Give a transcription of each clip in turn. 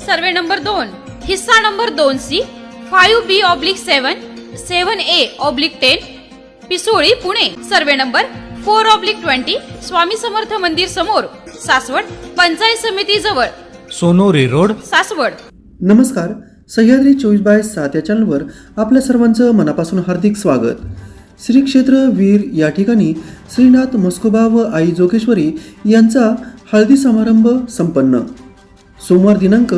Survey number दोन. हिस्सा number दोन C. Five B oblique seven seven A oblique ten Pisoli Pune. Survey number four oblique twenty Swami Samarth मंदिर समोर सासवड पंचायत समिती जवळ. सोनोरी रोड. सासवड. नमस्कार. सह्याद्री चोवीस बाय सात या चॅनलवर आपल्या सर्वांचं मनापासून हार्दिक स्वागत. श्री क्षेत्र वीर या ठिकाणी श्रीनाथ मस्कोबा व आई जोगेश्वरी यांचा हळदी समारंभ संपन्न. सोमवार दिनांक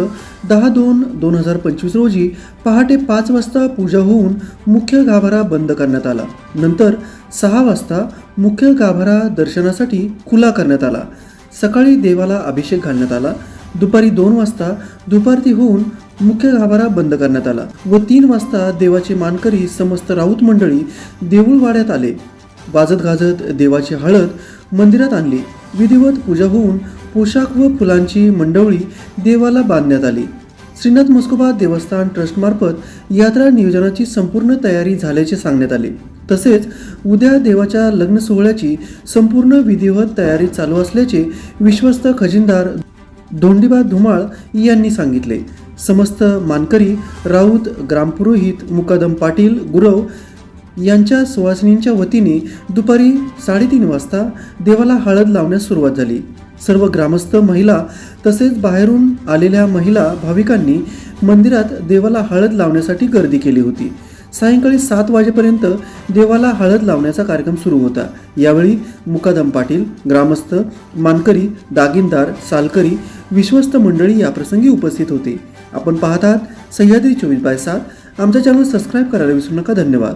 दहा दोन दोन हजार पंचवीस रोजी पहाटे पाच वाजता पूजा होऊन मुख्य गाभारा बंद करण्यात आला. नंतर सहा वाजता मुख्य गाभारा दर्शनासाठी खुला करण्यात आला. सकाळी देवाला अभिषेक घालण्यात आला. दुपारी दोन वाजता दुपारती होऊन मुख्य गाभारा बंद करण्यात आला व तीन वाजता देवाचे मानकरी समस्त राऊत मंडळी देऊळवाड्यात आले. वाजत गाजत देवाची हळद मंदिरात आणली. विधिवत पूजा होऊन पोशाख व फुलांची मंडवळी देवाला बांधण्यात आली. श्रीनाथ मस्कोबा देवस्थान ट्रस्टमार्फत यात्रा नियोजनाची संपूर्ण तयारी झाल्याचे सांगण्यात आले. तसेच उद्या देवाच्या लग्न सोहळ्याची संपूर्ण विधिवत तयारी चालू असल्याचे विश्वस्त खजिनदार धोंडीबा धुमाळ यांनी सांगितले. समस्त मानकरी राऊत ग्रामपुरोहित मुकादम पाटील गुरव यांच्या सुवासिनींच्या वतीने दुपारी साडेतीन वाजता देवाला हळद लावण्यास सुरुवात झाली. सर्व ग्रामस्थ महिला तसेच बाहेरून आलेल्या महिला भाविकांनी मंदिरात देवाला हळद लावण्यासाठी गर्दी केली होती. सायंकाळी सात वाजेपर्यंत देवाला हळद लावण्याचा कार्यक्रम सुरू होता. यावेळी मुकादम पाटील ग्रामस्थ मानकरी दागिनदार सालकरी विश्वस्त मंडळी याप्रसंगी उपस्थित होते. आपण पाहतात सह्याद्री चोवीस बाय सात. आमचा चॅनल सबस्क्राईब करायला विसरू नका. धन्यवाद.